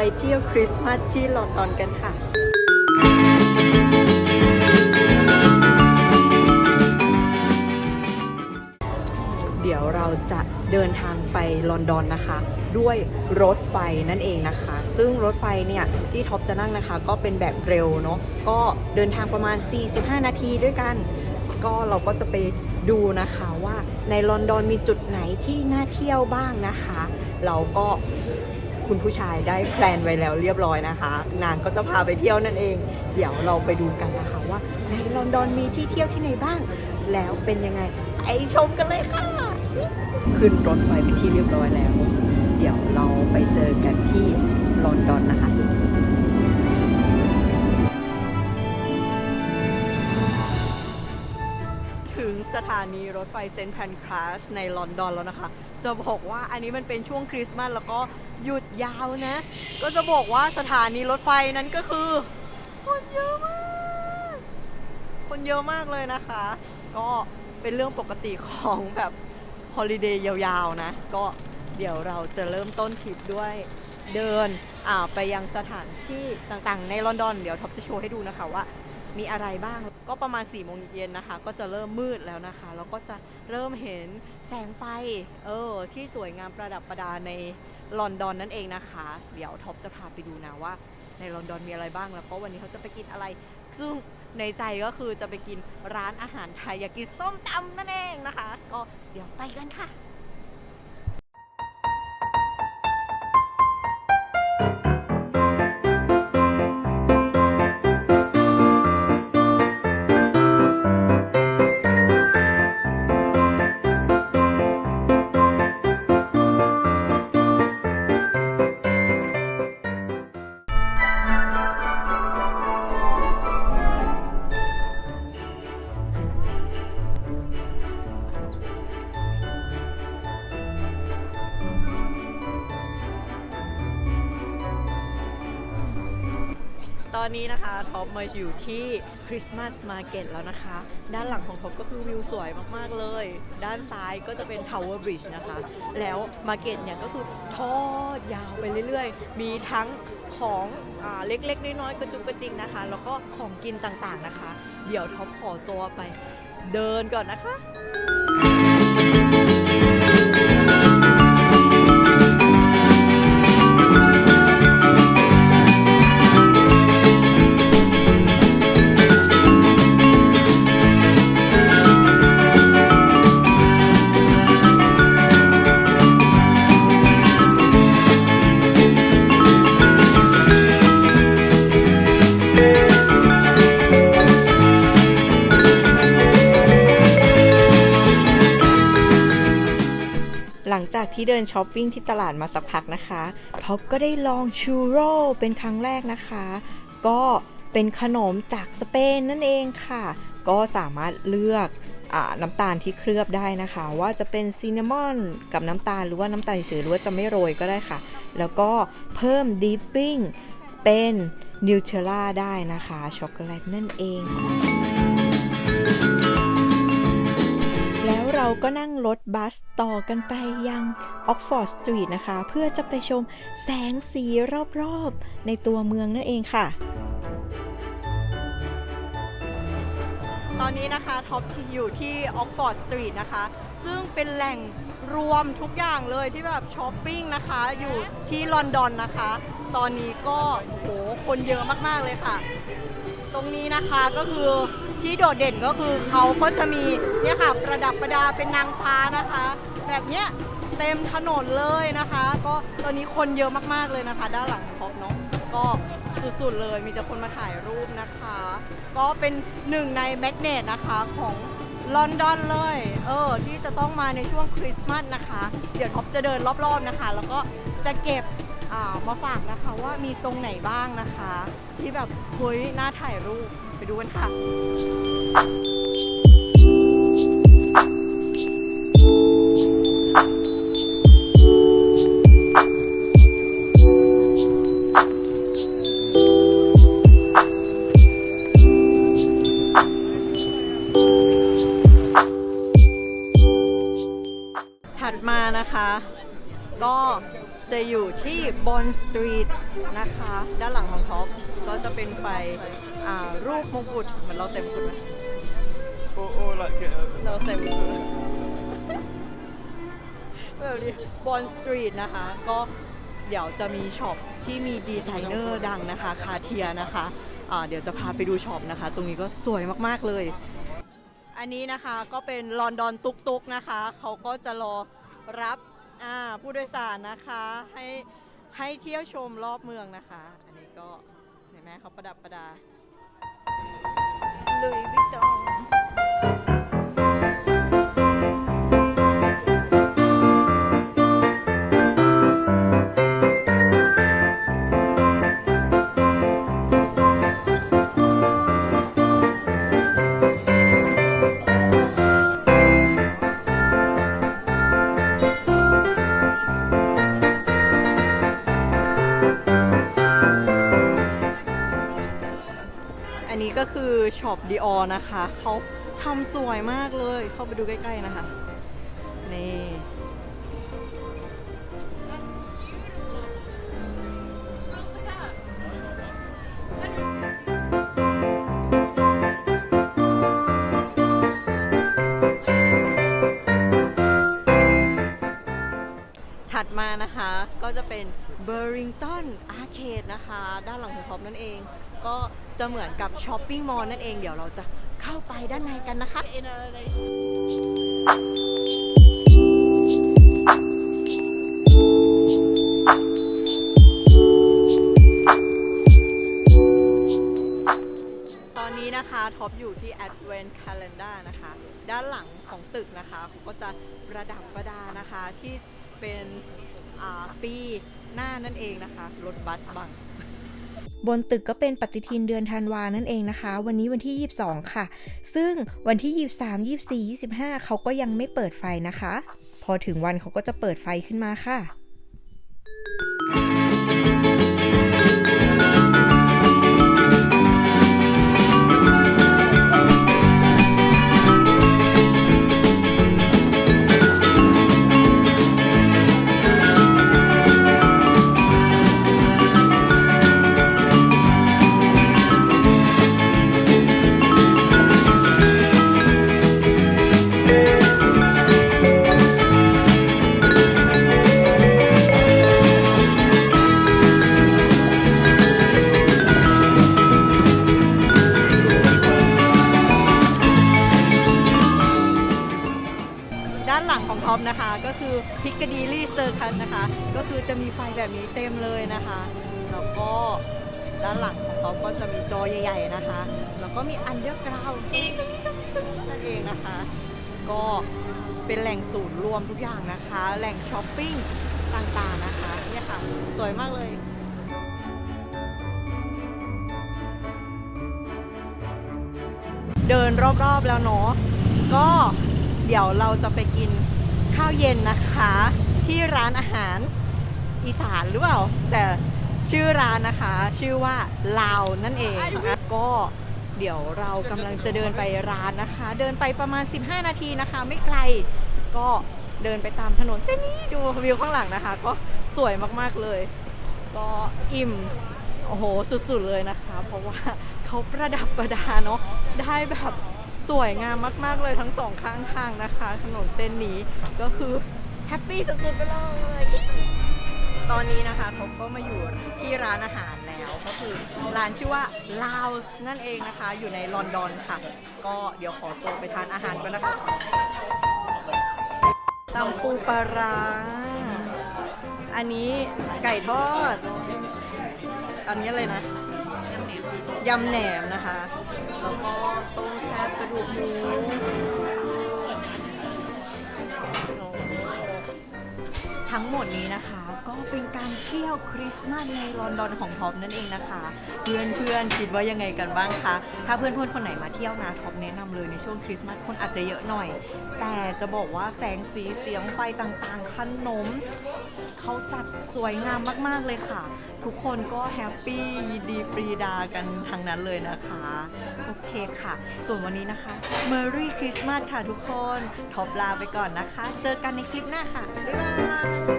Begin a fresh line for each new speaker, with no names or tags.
ไปเที่ยวคริสต์มาสที่ลอนดอนกันค่ะ เดี๋ยวเราจะเดินทางไปลอนดอนนะคะ ด้วยรถไฟนั่นเองนะคะ ซึ่งรถไฟเนี่ย ที่ท็อปจะนั่งนะคะ ก็เป็นแบบเร็วเนาะก็เดินทางประมาณ 45 นาทีด้วยกัน ก็เราก็จะไปดูนะคะว่าในลอนดอนมีจุดไหนที่น่าเที่ยวบ้างนะคะ เราก็ คุณผู้ชายได้แพลนไว้แล้วเรียบร้อยนะคะ นางก็จะพาไปเที่ยวนั่นเอง เดี๋ยวเราไปดูกันนะคะว่าในลอนดอนมีที่เที่ยวที่ไหนบ้าง แล้วเป็นยังไงไปชมกันเลยค่ะ ขึ้นรถไฟไปที่เรียบร้อยแล้ว เดี๋ยวเราไปเจอกันที่ลอนดอนนะคะ สถานีรถไฟเซนต์แพนคลาสในลอนดอนแล้วนะคะ จะบอกว่าอันนี้มันเป็นช่วงคริสต์มาสแล้วก็หยุดยาวนะ ก็จะบอกว่าสถานีรถไฟนั้นก็คือ คนเยอะมาก คนเยอะมากเลยนะคะ ก็เป็นเรื่องปกติของแบบฮอลิเดย์ยาวๆนะ ก็เดี๋ยวเราจะเริ่มต้นทริปด้วยเดินไปยังสถานที่ต่างๆ ในลอนดอน เดี๋ยวท็อปจะโชว์ให้ดูนะคะว่า มีอะไรบ้าง ก็ประมาณ4ี่โมงเย็นนะคะ ก็จะเริ่มมืดแล้วนะคะ แล้วก็จะเริ่มเห็นแสงไฟ เออ ที่สวยงามประดับประดาในลอนดอนนั่นเองนะคะ เดี๋ยวท็อปจะพาไปดูนะว่า ในลอนดอนมีอะไรบ้าง แล้วก็วันนี้เขาจะไปกินอะไร ซึ่งในใจก็คือจะไปกินร้านอาหารไทยอยากกินส้มตำนั่นเองนะคะ ก็เดี๋ยวไปกันค่ะ ตอนนี้นะคะท็อปมาอยู่ที่คริสต์มาสมาร์เก็ตแล้วนะคะ ด้านหลังของท็อปก็คือวิวสวยมากๆเลย ด้านซ้ายก็จะเป็น Tower Bridge นะคะ แล้วมาร์เก็ตเนี่ยก็คือทอดยาวไปเรื่อยๆ มีทั้งของอเล็กๆ น้อยๆ กระจุกกระจิงนะคะ แล้วก็ของกินต่างๆนะคะ เดี๋ยวท็อปขอตัวไปเดินก่อนนะคะ จากที่เดินช้อปปิ้งที่ตลาดมาสักพักนะคะท็อปก็ได้ลองชูโร่เป็นครั้งแรกนะคะ ก็เป็นขนมจากสเปนนั่นเองค่ะ ก็สามารถเลือกอน้ำตาลที่เคลือบได้นะคะ ว่าจะเป็นซินนามอนกับน้ำตาลหรือว่าน้ำตาลเฉยหรือว่าจะไม่โรยก็ได้ค่ะ แล้วก็เพิ่มดิปปิ้งเป็นนิวเทลล่าได้นะคะช็อกโกแลตนั่นเอง เราก็นั่งรถบัสต่อกันไปยังออกฟอร์ดสตรีทนะคะ เพื่อจะไปชมแสงสีรอบๆ ในตัวเมืองนั่นเองค่ะ ตอนนี้นะคะท็อปอยู่ที่ออกฟอร์ดสตรีทนะคะ ซึ่งเป็นแหล่งรวมทุกอย่างเลยที่แบบช้อปปิ้งนะคะ อยู่ที่ลอนดอนนะคะ ตอนนี้ก็โหคนเยอะมากๆเลยค่ะ ตรงนี้นะคะก็คือที่โดดเด่นก็คือเขาก็จะมีเนี่ยค่ะประดับประดาเป็นนางฟ้านะคะ แบบเนี้ยเต็มถนนเลยนะคะ ก็ตอนนี้คนเยอะมากๆเลยนะคะ ด้านหลังของเนาะก็สุดๆเลยมีแต่คนมาถ่ายรูปนะคะ ก็เป็นหนึ่งในแมกเนตนะคะของลอนดอนเลย เออ ที่จะต้องมาในช่วงคริสต์มาสนะคะ เดี๋ยวท็อปจะเดินรอบๆนะคะ แล้วก็จะเก็บ อ่ามาฝากนะคะว่ามีตรงไหนบ้างนะคะ ที่แบบเฮ้ยน่าถ่ายรูปไปดูกันค่ะ บบอนสตรีทนะคะ ด้านหลังของท็อปก็จะเป็นไฟอ่ารูปมงกุฎเหมือนเราใส่มงกุฎไหม
Or, or like uh,
เราใส่มงกุฎแบบนี้บอนสตรีทนะคะ ก็เดี๋ยวจะมีช็อปที่มีดีไซเนอร์ดังนะคะ คาเทียนะคะอ่าเดี๋ยวจะพาไปดูช็อปนะคะ ตรงนี้ก็สวยมากๆเลย อันนี้นะคะก็เป็นลอนดอนตุกตุกๆนะคะ เขาก็จะรอรับอ่าผู้โดยสารนะคะให้ ให้เที่ยวชมรอบเมืองนะคะ อันนี้ก็เห็นไหมเขาประดับประดาลุยวิกตอง ก็คือช็อปดีออนะคะ เขาทำสวยมากเลย เข้าไปดูใกล้ ๆ นะคะ นี่ ถัดมานะคะก็จะเป็น Burrington Arcade นะคะ ด้านหลังของท็อปนั่นเอง ก็จะเหมือนกับช้อปปิ้งมอลล์นั่นเองเดี๋ยวเราจะเข้าไปด้านในกันนะคะตอนนี้นะคะท็อปอยู่ที่ Advent Calendar นะคะ ด้านหลังของตึกนะคะเขาก็จะประดับประดานะคะที่เป็นปีหน้านั่นเองนะคะ รถบัสบัง
บนตึกก็เป็นปฏิทินเดือนธันวานั่นเองนะคะ วันนี้วันที่ 22 ค่ะ ซึ่งวันที่ 23 24 25 เขาก็ยังไม่เปิดไฟนะคะ พอถึงวันเขาก็จะเปิดไฟขึ้นมาค่ะ
นะคะ ก็คือ Piccadilly Circus นะคะ ก็คือจะมีไฟแบบนี้เต็มเลยนะคะ แล้วก็ด้านหลังของท็อปก็จะมีจอใหญ่ๆนะคะ แล้วก็มี Underground นั่นเองนะคะ ก็เป็นแหล่งศูนย์รวมทุกอย่างนะคะ แหล่งช้อปปิ้งต่างๆนะคะเนี่ยค่ะ สวยมากเลยเดินรอบๆแล้วเนาะ ก็เดี๋ยวเราจะไปกิน ข้าวเย็นนะคะ ที่ร้านอาหารอีสานหรือเปล่า แต่ชื่อร้านนะคะ ชื่อว่าลาวนั่นเองนะคะก็เดี๋ยวเรากำลังจะเดินไปร้านนะคะ เดินไปประมาณ 15 นาทีนะคะ ไม่ไกลก็เดินไปตามถนนเส้นนี้ดูวิวข้างหลังนะคะ ก็สวยมากๆเลย ก็อิ่มโอ้โหสุดๆเลยนะคะ เพราะว่าเขาประดับประดาเนาะได้แบบ สวยงามมาก ๆ เลยทั้งสองข้างทางนะคะ ถนนเส้นนี้ก็คือแฮปปี้สุดๆไปเลยตอนนี้นะคะทบก็มาอยู่ที่ร้านอาหารแล้วก็คือร้านชื่อว่าลาวนั่นเองนะคะ อยู่ในลอนดอนค่ะ ก็เดี๋ยวขอตัวไปทานอาหารก่อนนะคะตำปูปลาร้าอันนี้ไก่ทอด อันนี้อะไรนะ ยำแหนมนะคะ ดูกหมูทั้งหมดนี้นะคะก็ เป็นการเที่ยวคริสต์มาสในลอนดอนของท็อปนั่นเองนะคะ เพื่อนเพื่อนๆคิดว่ายังไงกันบ้างคะ ถ้าเพื่อนเพื่อนๆคนไหนมาเที่ยวนะท็อปแนะนำเลยในช่วงคริสต์มาสคนอาจจะเยอะหน่อย แต่จะบอกว่าแสงสีเสียงไฟต่างๆขนมเขาจัดสวยงามมากๆเลยค่ะ ทุกคนก็แฮปปี้ยินดีปรีดากันทั้งนั้นเลยนะคะ โอเคค่ะ ส่วนวันนี้นะคะ Merry Christmas ค่ะทุกคนท็อปลาไปก่อนนะคะ เจอกันในคลิปหน้าค่ะ บ๊ายบาย